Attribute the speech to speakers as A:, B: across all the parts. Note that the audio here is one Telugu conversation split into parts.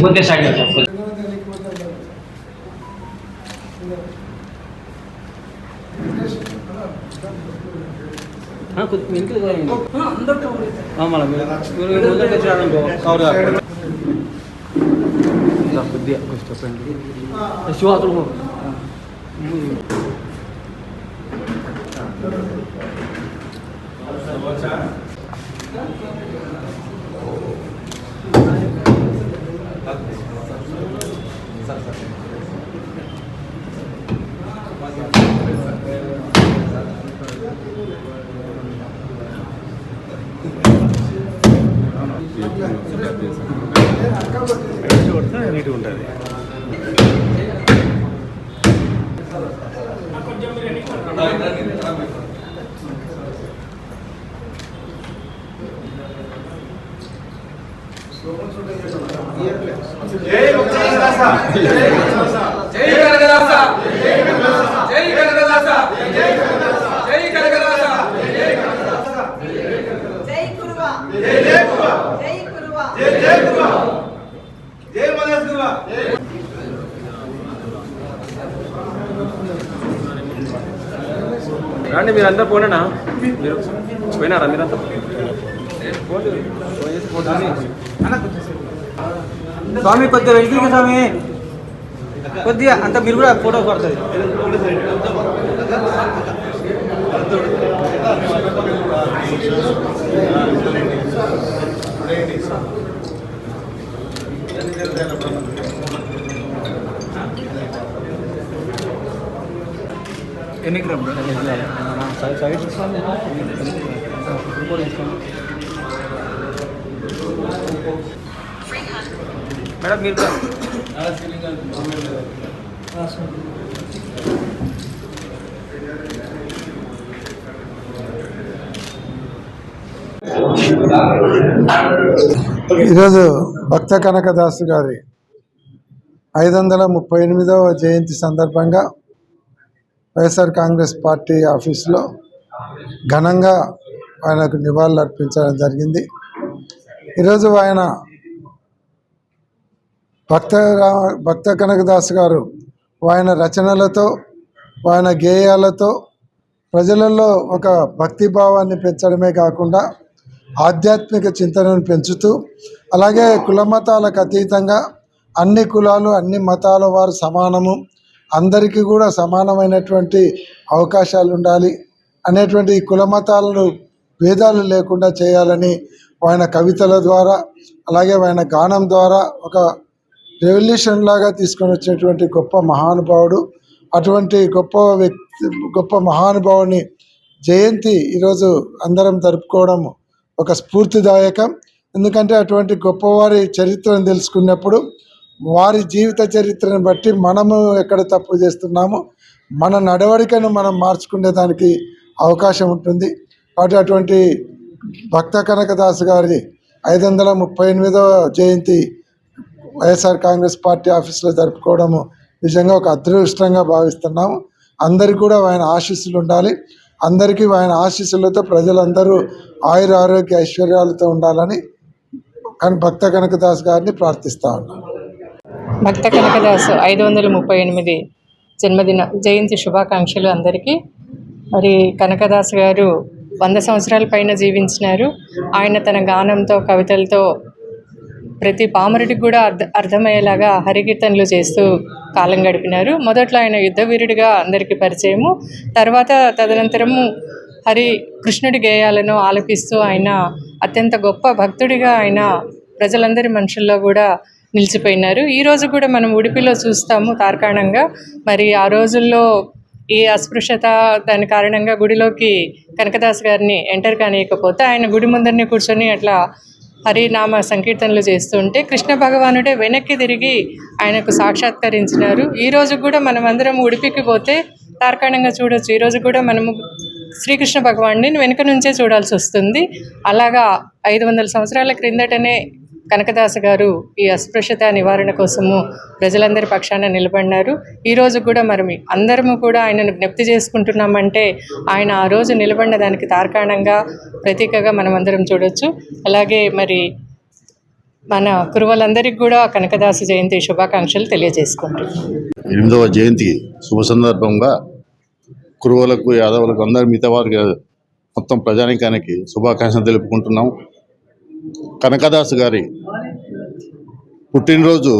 A: ముందే స్టార్ట్ చేద్దాం మళ్ళీ మీరు ముందరికి వచ్చారనుకో కవర్ కొద్దిగా చెప్పండి శివ
B: నీట్గా ఉంటుంది
C: జై కనకదాస జై కనకదాస జై కనకదాస
D: జై కురువా జై కురువా
C: జై మనస్ గురువా
B: రండి మీరు అందరు పోనేనా మీరు పోయినారా మీరంతా? ఫోన్ చేసి ఫోన్ చేసి
A: స్వామి కొద్దిగా వెళ్తుంది స్వామి. కొద్దిగా అంత మీరు కూడా ఫోటో పడుతుంది ఎన్ని గ్రామ్ మేడం మీరు
E: ఈరోజు భక్త కనకదాసు గారి ఐదు వందల ముప్పై ఎనిమిదవ జయంతి సందర్భంగా వైఎస్ఆర్ కాంగ్రెస్ పార్టీ ఆఫీసులో ఘనంగా ఆయనకు నివాళులు అర్పించడం జరిగింది. ఈరోజు ఆయన భక్త రా- భక్త కనకదాస్ గారు ఆయన రచనలతో ఆయన గేయాలతో ప్రజలలో ఒక భక్తి భావాన్ని పెంచడమే కాకుండా ఆధ్యాత్మిక చింతనను పెంచుతూ అలాగే కులమతాలకు అతీతంగా అన్ని కులాలు అన్ని మతాల వారు సమానము అందరికీ కూడా సమానమైనటువంటి అవకాశాలు ఉండాలి అనేటువంటి కులమతాలను భేదాలు లేకుండా చేయాలని ఆయన కవితల ద్వారా అలాగే ఆయన గానం ద్వారా ఒక రెవల్యూషన్ లాగా తీసుకొని వచ్చినటువంటి గొప్ప మహానుభావుడు అటువంటి గొప్ప వ్యక్తి గొప్ప మహానుభావుని జయంతి ఈరోజు అందరం జరుపుకోవడం ఒక స్ఫూర్తిదాయకం. ఎందుకంటే అటువంటి గొప్పవారి చరిత్రను తెలుసుకున్నప్పుడు వారి జీవిత చరిత్రను బట్టి మనము ఎక్కడ తప్పు చేస్తున్నామో మన నడవడికను మనం మార్చుకునే దానికి అవకాశం ఉంటుంది. కాబట్టి అటువంటి భక్త కనకదాస్ గారి ఐదు వందల ముప్పై ఎనిమిదవ జయంతి వైఎస్ఆర్ కాంగ్రెస్ పార్టీ ఆఫీస్లో జరుపుకోవడము నిజంగా ఒక అదృష్టంగా భావిస్తున్నాము. అందరికీ కూడా ఆయన ఆశీస్సులు ఉండాలి. అందరికీ ఆయన ఆశీస్సులతో ప్రజలందరూ ఆయుర ఆరోగ్య ఐశ్వర్యాలతో ఉండాలని కానీ భక్త కనకదాస్ గారిని ప్రార్థిస్తా ఉన్నాను
F: భక్త కనకదాస్ ఐదు వందల ముప్పై ఎనిమిది జన్మదిన జయంతి శుభాకాంక్షలు అందరికీ. మరి కనకదాస్ గారు వంద సంవత్సరాల పైన జీవించినారు. ఆయన తన గానంతో కవితలతో ప్రతి పామరుడికి కూడా అర్థ అర్థమయ్యేలాగా హరికీర్తనలు చేస్తూ కాలం గడిపినారు. మొదట్లో ఆయన యుద్ధ వీరుడిగా అందరికీ పరిచయము. తర్వాత తదనంతరము హరి కృష్ణుడి గేయాలను ఆలపిస్తూ ఆయన అత్యంత గొప్ప భక్తుడిగా ఆయన ప్రజలందరి మనుషుల్లో కూడా నిలిచిపోయినారు. ఈ రోజు కూడా మనం ఉడిపిలో చూస్తాము తార్కాణంగా. మరి ఆ రోజుల్లో ఈ అస్పృశ్యత దాని కారణంగా గుడిలోకి కనకదాస్ గారిని ఎంటర్ కానియకపోతే ఆయన గుడి ముందరనే కూర్చొని అట్లా హరినామ సంకీర్తనలు చేస్తుంటే కృష్ణ భగవానుడే వెనక్కి తిరిగి ఆయనకు సాక్షాత్కరించినారు. ఈ రోజు కూడా మనం అందరం ఉడిపికి పోతే తార్కాణంగా చూడొచ్చు. ఈ రోజు కూడా మనము శ్రీకృష్ణ భగవాన్ని వెనుక నుంచే చూడాల్సి వస్తుంది. అలాగా ఐదు వందల సంవత్సరాల క్రిందటనే కనకదాస గారు ఈ అస్పృశ్యత నివారణ కోసము ప్రజలందరి పక్షాన నిలబడినారు. ఈ రోజు కూడా మరి అందరము కూడా ఆయనను జ్ఞప్తి చేసుకుంటున్నామంటే ఆయన ఆ రోజు నిలబడిన దానికి తార్కాణంగా ప్రతీకగా మనం అందరం చూడొచ్చు. అలాగే మరి మన కురువలందరికీ కూడా కనకదాస జయంతి శుభాకాంక్షలు తెలియజేసుకుంటున్నాం
G: ఎనిమిదవ జయంతి శుభ సందర్భంగా కురువలకు యాదవులకు అందరి మిగతా వారికి మొత్తం ప్రజానికానికి శుభాకాంక్షలు తెలుపుకుంటున్నాం. కనకదాస్ గారి పుట్టినరోజు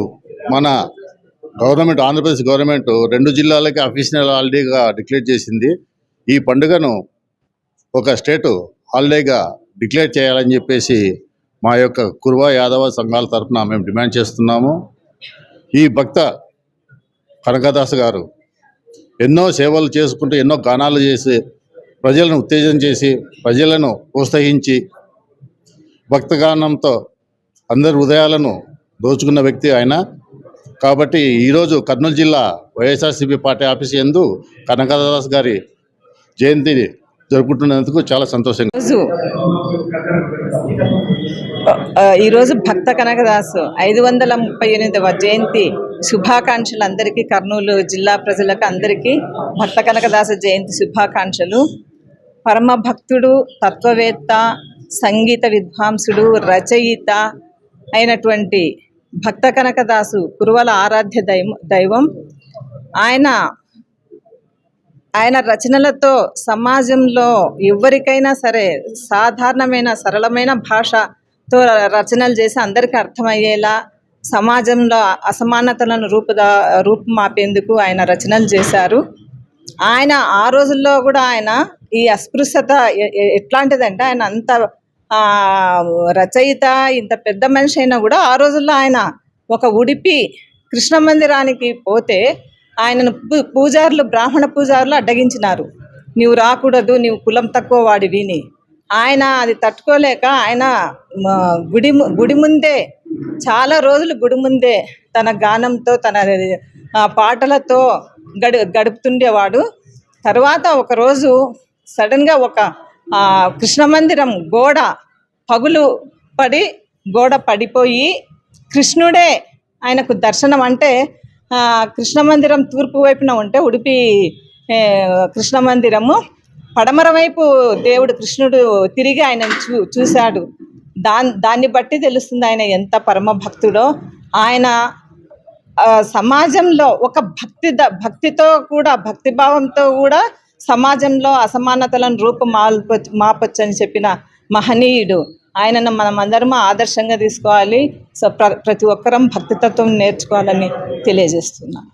G: మన గవర్నమెంట్ ఆంధ్రప్రదేశ్ గవర్నమెంట్ రెండు జిల్లాలకి అఫీషియల్ హాలిడేగా డిక్లేర్ చేసింది. ఈ పండుగను ఒక స్టేట్ హాలిడేగా డిక్లేర్ చేయాలని చెప్పేసి మా యొక్క కురువా యాదవ సంఘాల తరఫున మేము డిమాండ్ చేస్తున్నాము. ఈ భక్త కనకదాస్ గారు ఎన్నో సేవలు చేసుకుంటూ ఎన్నో గానాలు చేసి ప్రజలను ఉత్తేజం చేసి ప్రజలను ప్రోత్సహించి భక్తగానంతో అందరి హృదయాలను దోచుకున్న వ్యక్తి ఆయన. కాబట్టి ఈరోజు కర్నూలు జిల్లా వైఎస్ఆర్సీపీ పార్టీ ఆఫీస్ ఎందు కనకదాస్ గారి జయంతిని జరుపుకుంటున్నందుకు చాలా సంతోషంగా
D: రోజు ఈరోజు భక్త కనకదాసు ఐదు వందల ముప్పై ఎనిమిదవ జయంతి శుభాకాంక్షలు అందరికీ కర్నూలు జిల్లా ప్రజలకు అందరికీ భక్త కనకదాస జయంతి శుభాకాంక్షలు. పరమ భక్తుడు తత్వవేత్త సంగీత విద్వాంసుడు రచయిత అయినటువంటి భక్త కనకదాసు కురువల ఆరాధ్య దైవం దైవం. ఆయన ఆయన రచనలతో సమాజంలో ఎవరికైనా సరే సాధారణమైన సరళమైన భాషతో రచనలు చేసి అందరికీ అర్థమయ్యేలా సమాజంలో అసమానతలను రూపుదా రూపుమాపేందుకు ఆయన రచనలు చేశారు. ఆయన ఆ రోజుల్లో కూడా ఆయన ఈ అస్పృశ్యత ఎట్లాంటిదంటే ఆయన అంత రచయిత ఇంత పెద్ద మనిషి అయినా కూడా ఆ రోజుల్లో ఆయన ఒక ఉడిపి కృష్ణ మందిరానికి పోతే ఆయనను పూ- పూజారులు బ్రాహ్మణ పూజారులు అడ్డగించినారు. నీవు రాకూడదు నీవు కులం తక్కువ వాడివిని ఆయన అది తట్టుకోలేక ఆయన గుడి ము- గుడి ముందే చాలా రోజులు గుడి ముందే తన గానంతో తన పాటలతో గడు గడుపుతుండేవాడు. తర్వాత ఒకరోజు సడన్గా ఒక కృష్ణ మందిరం గోడ పగులు పడి గోడ పడిపోయి కృష్ణుడే ఆయనకు దర్శనం అంటే కృష్ణ మందిరం తూర్పు వైపున ఉంటే ఉడిపి కృష్ణ మందిరము పడమర వైపు దేవుడు కృష్ణుడు తిరిగి ఆయన చూ చూశాడు. దాన్ దాన్ని బట్టి తెలుస్తుంది ఆయన ఎంత పరమ భక్తుడో. ఆయన సమాజంలో ఒక భక్తి ద- భక్తితో కూడా భక్తిభావంతో కూడా సమాజంలో అసమానతలను రూపు మాల్ప మాపొచ్చు చెప్పిన మహనీయుడు. ఆయనను మనం అందరం ఆదర్శంగా తీసుకోవాలి. సో ప్ర ప్రతి ఒక్కరం భక్తితత్వం నేర్చుకోవాలని తెలియజేస్తున్నాను